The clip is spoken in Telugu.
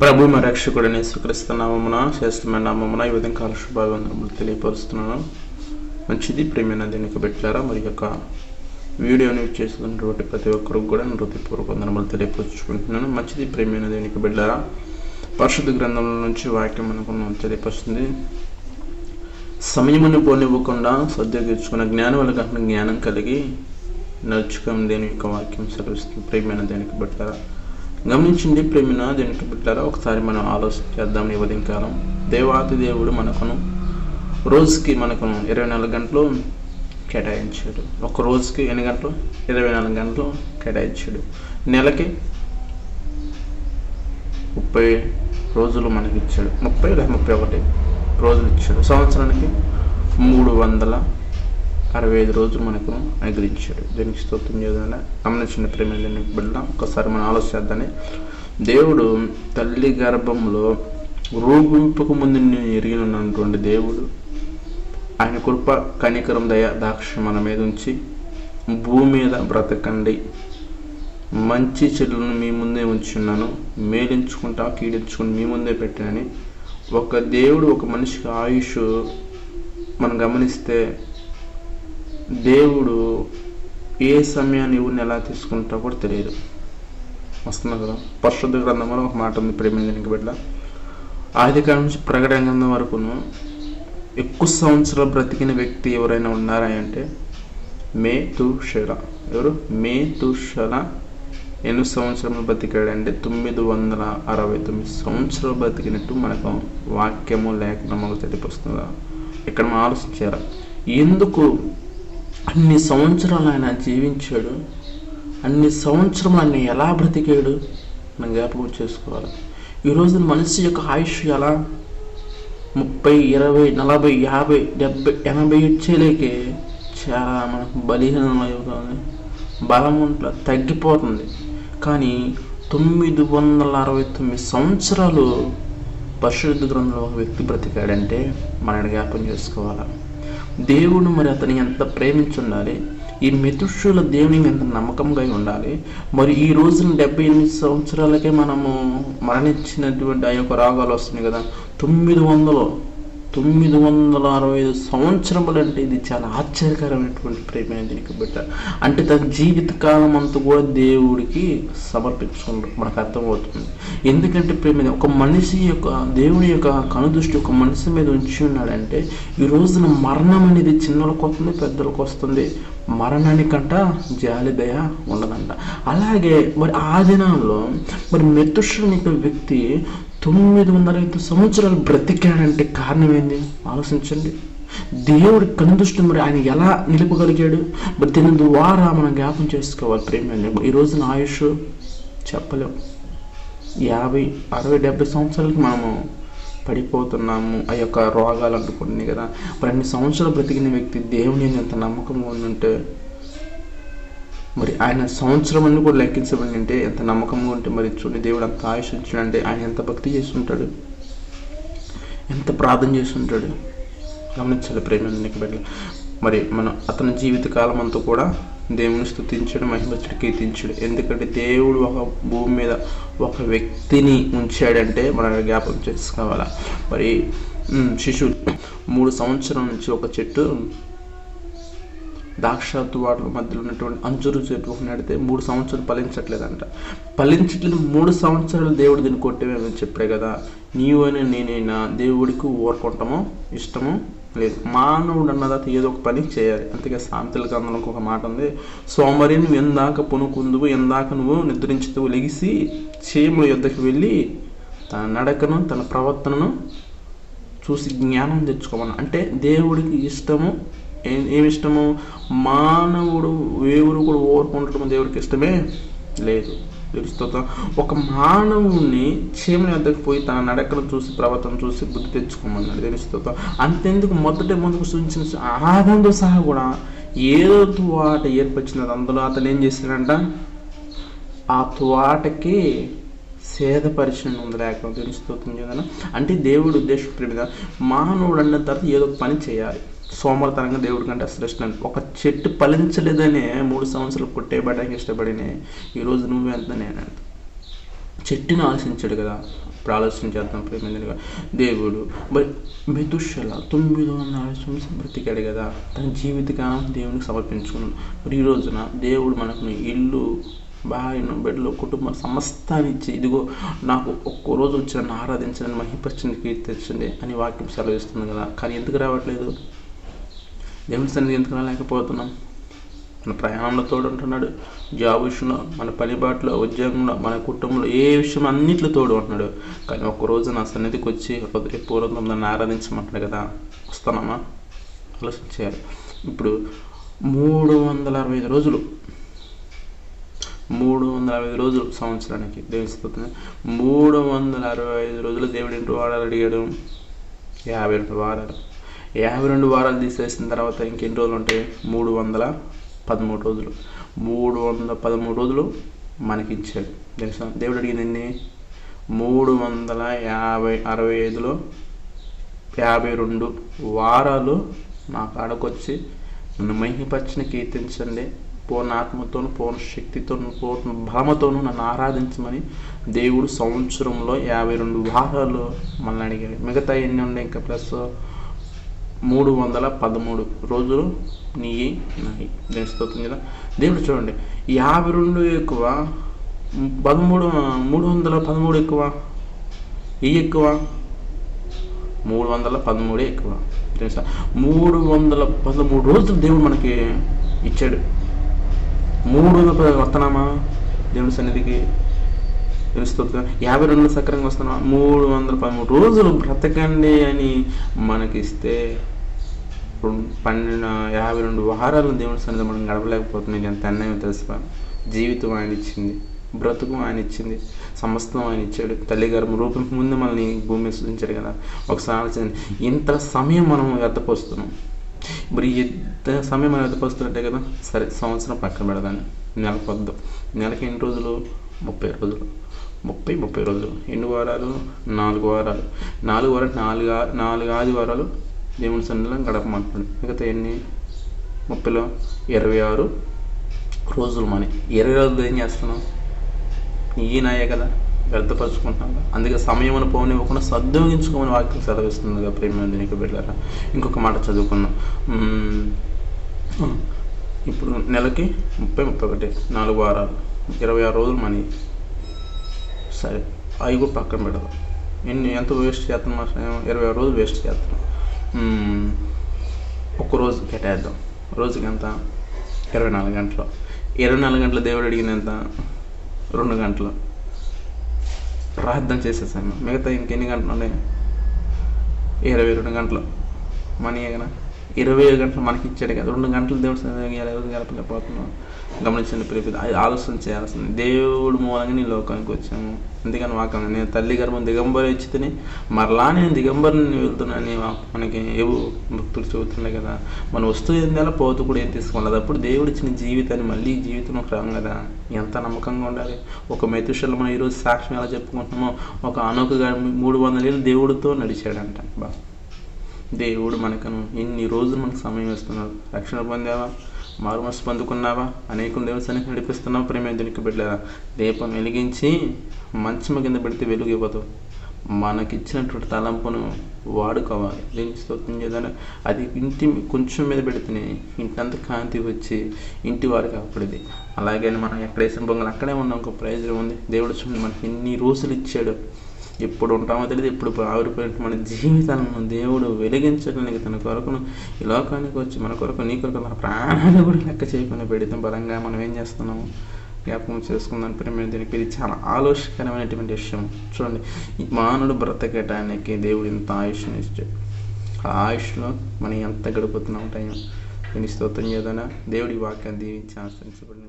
ప్రభు మా రక్షకుడిని సుక్రీస్తు శ్రేష్టమైన నామమున ఈ విధంగా కాల శుభాభివందనములు తెలియపరుస్తున్నాను. మంచిది ప్రేమైన దీనికి పెట్టారా మరి యొక్క వీడియోని చేస్తున్నటువంటి ప్రతి ఒక్కరికి కూడా నేను హృదయపూర్వక వందనములు తెలియపరుచుకుంటున్నాను. మంచిది ప్రేమైన దీనికి బిడ్డారా పరిశుద్ధ గ్రంథంలో నుంచి వాక్యం మనకు తెలియపరుస్తుంది. సమయమును పోనివ్వకుండా సద్యోగించుకున్న జ్ఞానం వల్ల కాకుండా జ్ఞానం కలిగి నడుచుకుని దేని యొక్క వాక్యం సెలవిస్తుంది. ప్రేమైన దేనికి బిడ్డారా గమనించండి ప్రేమిన దేనికి బిడ్డారా? ఒకసారి మనం ఆలోచన చేద్దాం ఈ ఉదయం కాలం. దేవాతి దేవుడు మనకును రోజుకి మనకును ఇరవై నాలుగు గంటలు కేటాయించాడు. ఒక రోజుకి ఎన్ని గంటలు? ఇరవై నాలుగు గంటలు కేటాయించాడు. నెలకి ముప్పై రోజులు మనకి ఇచ్చాడు ముప్పై లేదా ముప్పై ఒకటి రోజులు ఇచ్చాడు. సంవత్సరానికి మూడు వందల అరవై ఐదు రోజులు మనకు అనుగ్రహించాడు దీనికి స్తోత్రం చేద్దాం గమనించిన ప్రేమ బిడ్డ ఒకసారి మనం ఆలోచిద్దాన్ని దేవుడు తల్లి గర్భంలో రూపింపక ముందు నేను ఎరిగి ఉన్నటువంటి దేవుడు ఆయన కృప కనికరం దయ దాక్ష మన మీద ఉంచి భూమి మీద బ్రతకండి. మంచి చెడులను మీ ముందే ఉంచున్నాను మేలించుకుంటా కీడించుకుని మీ ముందే పెట్టానని. ఒక దేవుడు ఒక మనిషికి ఆయుష్ మనం గమనిస్తే దేవుడు ఏ సమయాన్ని ఎవరిని ఎలా తీసుకుంటా కూడా తెలియదు. వస్తున్నా కదా? పరిశుద్ధ గ్రంథంలో ఒక మాట ఉంది ప్రేమించడానికి బిడ్డ. ఆది కాలం నుంచి ప్రకటన గ్రంథం వరకును ఎక్కువ సంవత్సరాలు బ్రతికిన వ్యక్తి ఎవరైనా ఉన్నారా అంటే మే తుషర ఎవరు? మే తుషర ఎన్ని సంవత్సరాలు బతికాడంటే తొమ్మిది వందల అరవై తొమ్మిది సంవత్సరాలు బతికినట్టు మనకు వాక్యము లేఖనము తెలిపిస్తుందా ఇక్కడ మనం ఆలోచించారా ఎందుకు అన్ని సంవత్సరాలు ఆయన జీవించాడు. అన్ని సంవత్సరాలు ఆయన ఎలా బ్రతికాడు? మనం జ్ఞాపకం చేసుకోవాలి. ఈరోజు మనిషి యొక్క ఆయుష్ ఎలా? ముప్పై ఇరవై నలభై యాభై డెబ్బై ఎనభై వచ్చేలేకే చాలా మనకు బలహీనం అవుతుంది బలం ఉంట్లా తగ్గిపోతుంది. కానీ తొమ్మిది వందల అరవై తొమ్మిది సంవత్సరాలు పరిశుద్ధ గ్రంథంలో ఒక వ్యక్తి బ్రతికాడంటే మనం జ్ఞాపం చేసుకోవాలి? దేవుడు మరి అతని ఎంత ప్రేమించుండాలి ఈ మితుష్యుల దేవుని ఎంత నమ్మకంగా ఉండాలి. మరి ఈ రోజున డెబ్బై ఎనిమిది సంవత్సరాలకే మనము మరణించినటువంటి ఆ యొక్క రాగాలు వస్తున్నాయి కదా. తొమ్మిది వందలు తొమ్మిది వందల అరవై ఐదు సంవత్సరములు అంటే ఇది చాలా ఆశ్చర్యకరమైనటువంటి ప్రేమ దీనికి బిడ్డ. అంటే తన జీవితకాలం అంతా కూడా దేవుడికి సమర్పించుకుంటారు మనకు అర్థమవుతుంది. ఎందుకంటే ప్రేమ ఒక మనిషి యొక్క దేవుని యొక్క కనుదృష్టి ఒక మనిషి మీద ఉంచి ఉన్నాడంటే ఈ రోజున మరణం అనేది చిన్నలకు వస్తుంది పెద్దలకు వస్తుంది. మరణానికంట జాలిదయ ఉండదంట. అలాగే మరి ఆ దినాల్లో మరి మెతుషుడు వ్యక్తి తొమ్మిది వందల ఐదు సంవత్సరాలు బ్రతికాడంటే కారణం ఏంది ఆలోచించండి. దేవుడి కనుదృష్టి మరి ఆయన ఎలా నిలుపగలిగాడు? బట్ దీని ద్వారా మనం జ్ఞాపం చేసుకోవాలి ప్రేమ ఈ రోజున ఆయుష్ చెప్పలేం. యాభై అరవై డెబ్బై సంవత్సరాలకి మనము పడిపోతున్నాము. ఆ యొక్క రోగాలు అంటుకుంటుంది కదా. మరి అన్ని సంవత్సరాలు బ్రతికిన వ్యక్తి దేవుని ఎంత నమ్మకం ఉందంటే మరి ఆయన సంవత్సరం అన్ని కూడా లెక్కించబడింటే ఎంత నమ్మకంగా ఉంటే మరి చూడండి దేవుడు అంత ఆయుష్ ఇచ్చాడంటే ఆయన ఎంత భక్తి చేస్తుంటాడు? ఎంత ప్రార్థన చేస్తుంటాడు? గమనించాలి ప్రేమ నీకు బిడ్డ మరి మనం అతని జీవితకాలం అంతా కూడా దేవుని స్థుతించడు మహిమచ్చుడు కీర్తించడు. ఎందుకంటే దేవుడు ఒక భూమి మీద ఒక వ్యక్తిని ఉంచాడంటే మనం జ్ఞాపకం చేసుకోవాలా? మరి శిశువు మూడు సంవత్సరం నుంచి ఒక చెట్టు దాక్షాత్తు వాటి మధ్యలో ఉన్నటువంటి అంచురు చెట్టు నడితే మూడు సంవత్సరాలు ఫలించట్లేదంట. ఫలించట్లేదు మూడు సంవత్సరాలు దేవుడు దీన్ని కొట్టేమని చెప్పాడు కదా. నీవైనా నేనైనా దేవుడికి ఓరుకుంటామో ఇష్టమో లేదు. మానవుడు అన్నదాత ఏదో ఒక పని చేయాలి. అంతేగా శాంతుల గ్రంథంలో ఒక మాట ఉంది సోమరి నువ్వు ఎందాక పునుకుందువు ఎందాక నువ్వు నిద్రించుతూ లెగిసి చీముల యుద్ధకి వెళ్ళి తన నడకను తన ప్రవర్తనను చూసి జ్ఞానం తెచ్చుకోమని. అంటే దేవుడికి ఇష్టము ఏమి ఇష్టము? మానవుడు ఎవరు కూడా ఓరుకుంటడం దేవుడికి ఇష్టమే? లేదు. తెలుస్తుంది ఒక మానవుని చీమని వద్దకు పోయి తన నడకను చూసి ప్రవర్తన చూసి బుద్ధి తెచ్చుకోమన్నాడు. తెలుస్తుంది అంతెందుకు? మొదట ముందుకు సూచించిన ఆదంతో సహా కూడా ఏదో తువాట ఏర్పరిచినది అందులో అతను ఏం చేశాడంట? ఆ తువాటకి సేదపరిచిన ఉంది లేకపోతే తెలుస్తుంది అంటే దేవుడు ఉద్దేశం మీద మానవుడు అన్న తర్వాత ఏదో పని చేయాలి. సోమరతనంగా దేవుడి కంటే అసలు ఇష్టం ఒక చెట్టు ఫలించలేదనే మూడు సంవత్సరాలు కొట్టేయబడడానికి ఇష్టపడినే ఈరోజు నువ్వు ఎంత నేను ఎంత చెట్టుని ఆలోచించాడు కదా. ఇప్పుడు ఆలోచన చేద్దాం దేవుడు మరి మెతుషల తొమ్మిది వందల సంవత్సరం బ్రతికాడు కదా. తన జీవితకాలం దేవునికి సమర్పించుకున్నాడు. మరి ఈ రోజున దేవుడు మనకు ఇల్లు భార్యను బిడ్డలు కుటుంబం సమస్తాన్ని ఇచ్చి ఇదిగో నాకు ఒక్కో రోజు వచ్చి నన్ను ఆరాధించండి మహిపరచండి కీర్తించండి అని వాక్యం సెలవిస్తుంది కదా. కానీ ఎందుకు రావట్లేదు? దేవుని సన్నిధి ఎందుకు రాలేకపోతున్నాం? మన ప్రయాణంలో తోడు ఉంటున్నాడు జాబ్ విషయంలో మన పనిబాట్లో ఉద్యోగంలో మన కుటుంబంలో ఏ విషయం అన్నింటిలో తోడు ఉంటున్నాడు కానీ ఒక్కరోజు నా సన్నిధికి వచ్చి పూర్వం నన్ను ఆరాధించమంటాడు కదా. వస్తానమ్మా. ఆలోచన చేయాలి. ఇప్పుడు మూడు వందల అరవై ఐదు రోజులు. మూడు వందల అరవై ఐదు రోజులు సంవత్సరానికి దేవుని మూడు వందల అరవై ఐదు రోజులు దేవుడు ఇంటి వాడాలి అడిగాడు. యాభై రెండు వారాలు. యాభై రెండు వారాలు తీసేసిన తర్వాత ఇంకెన్ని రోజులు ఉంటాయి? మూడు వందల పదమూడు రోజులు. మూడు వందల పదమూడు రోజులు మనకి ఇచ్చాడు తెలుసా? దేవుడు అడిగింది ఎన్ని? మూడు వందల యాభై అరవై ఐదులో యాభై రెండు వారాలు నా కాడకొచ్చి నన్ను మహిపరిచిన కీర్తించండి. పూర్ణ ఆత్మతోను పూర్ణ శక్తితోను పూర్ణ బలమతోను నన్ను ఆరాధించమని దేవుడు సంవత్సరంలో యాభై రెండు వారాలు మనల్ని అడిగాడు. మిగతా ఎన్ని ఉన్నాయి ఇంకా ప్లస్? మూడు వందల పదమూడు రోజులు నీయి నాయి. దేని స్తోత్రం కదా దేవుడు చూడండి యాభై రెండు ఎక్కువ పదమూడు మూడు వందల పదమూడు ఎక్కువ. ఈ ఎక్కువ మూడు వందల పదమూడే ఎక్కువ. తెలుసా మూడు వందల పదమూడు రోజులు దేవుడు మనకి ఇచ్చాడు. మూడు వందల వస్తున్నామా దేవుడి సన్నిధికి తెలుస్తుంది యాభై రెండు సక్రంగా వస్తున్నామా మూడు వందల పదమూడు రోజులు బ్రతకండి అని మనకిస్తే పన్నెండు యాభై రెండు వారాలు దేవుడి సన్నిధి మనం గడపలేకపోతున్నాం ఎంత అన్యాయం తెలుసు? జీవితం ఆయన ఇచ్చింది బ్రతుకు ఆయన ఇచ్చింది సమస్తం ఆయన ఇచ్చాడు. తల్లిగారు రూపం ముందు మనల్ని భూమి సృష్టించాడు కదా. ఒకసారి ఆలోచన ఇంత సమయం మనం వ్యర్థపోస్తున్నాం. మరి ఎంత సమయం మనం వ్యర్థపోస్తున్నట్టే కదా? సరే సంవత్సరం పక్కన పెడదాన్ని నెలకు వద్దాం నెలకి ఎన్ని రోజులు? ముప్పై రోజులు. ముప్పై ముప్పై రోజులు. ఎన్ని వారాలు? నాలుగు వారాలు. నాలుగు వారాలు నాలుగు నాలుగు ఆదివారాలు దేవుని సన్నిధిలో గడపమంటున్నాడు. మిగతా ఎన్ని? ముప్పైలో ఇరవై ఆరు రోజులు మని. ఇరవై రోజులు ఏం చేస్తున్నాం ఈయనాయే కదా వ్యర్థపరుచుకుంటున్నాం అందుకే సమయం పోనివ్వకుండా సద్వినియోగించుకోమని వాక్యం సెలవిస్తుంది కదా ప్రేమ నీకు బిడ్డారా ఇంకొక మాట చదువుకున్నాం ఇప్పుడు నెలకి ముప్పై ముప్పై ఒకటి నాలుగు వారాలు ఇరవై ఆరు రోజులు మనీ. సరే. అవి కూడా పక్కన పెడదాం. ఎన్ని ఎంత వేస్ట్ చేస్తున్నాం ఇరవై ఆరు రోజులు వేస్ట్ చేస్తాం ఒక్క రోజు కేటాయిద్దాం. రోజుకి ఎంత? ఇరవై నాలుగు గంటలు. ఇరవై నాలుగు గంటల దేవుడు అడిగిన ఎంత? రెండు గంటలు. ప్రార్థన చేసేసాను మిగతా ఇంకెన్ని గంటలు ఉన్నాయి? ఇరవై రెండు గంటలు. మనీ ఇరవై ఇరవై గంటలు మనకి ఇచ్చాడు కదా. రెండు గంటలు దేవుడు గడపలేకపోతున్నాం గమనించండి ప్రేపిత అది ఆలోచన చేయాల్సింది. దేవుడు మూలంగా నీ లోకానికి వచ్చాము. అందుకని వాకం నేను తల్లి గర్భం దిగంబర ఇచ్చితేనే మరలా నేను దిగంబరిని వెళ్తున్నాను. మనకి ఏవో భక్తులు చెబుతుండే కదా. మన వస్తువు ఏందాలో పోతూ కూడా ఏం తీసుకోవాలి. అప్పుడు దేవుడు ఇచ్చిన జీవితాన్ని మళ్ళీ జీవితం రాము కదా. ఎంత నమ్మకంగా ఉండాలి. ఒక మెతుషలు మనం ఈరోజు సాక్ష్యం ఎలా చెప్పుకుంటున్నామో ఒక అనొక మూడు వందల ఏళ్ళు దేవుడితో నడిచాడంట. బా. దేవుడు మనకను ఇన్ని రోజులు మనకు సమయం ఇస్తున్నాడు? రక్షణ పొందావా? మారుమనసు పొందుకున్నావా? అనేకం దేవస్థానికి నడిపిస్తున్నావు. ప్రేమ దీనికి దీపం వెలిగించి మంచం కింద పెడితే వెలుగిపోతావు. మనకిచ్చినటువంటి తలంపును వాడుకోవాలి. దేనికి స్తోత్రం చేయాలి అది ఇంటి కొంచెం మీద పెడితేనే ఇంటంత కాంతి వచ్చి ఇంటి వారికి అప్పుడుది. అలాగే మనం ఎక్కడ వేసిన పొంగల్ అక్కడే ఉన్నాం. ఒక ప్రయోజనం ఉంది. దేవుడు చూడండి మనకి ఎన్ని రోజులు ఇచ్చాడు. ఎప్పుడు ఉంటామో తెలియదు ఎప్పుడు ఆవిరిపోయినట్టు మన జీవితాలను దేవుడు వెలిగించడానికి తన కొరకును ఈ లోకానికి వచ్చి మన కొరకు నీ కొరకు మన ప్రాణాన్ని కూడా లెక్క చేయకుండా పెడితే. బలంగా మనం ఏం చేస్తున్నాము? జ్ఞాపకం చేసుకుందాం. ప్రేమ దీనికి ఇది చాలా ఆలోచకరమైనటువంటి విషయం. చూడండి మానవుడు బ్రతకటానికి దేవుడు ఇంత ఆయుష్ని ఇచ్చాడు. ఆ ఆయుష్లో మనం ఎంత గడుపుతున్నాం టైం? దీని స్తోత్రం ఏదైనా దేవుడి వాక్యాన్ని దీవించి ఆశ్రయించబడిన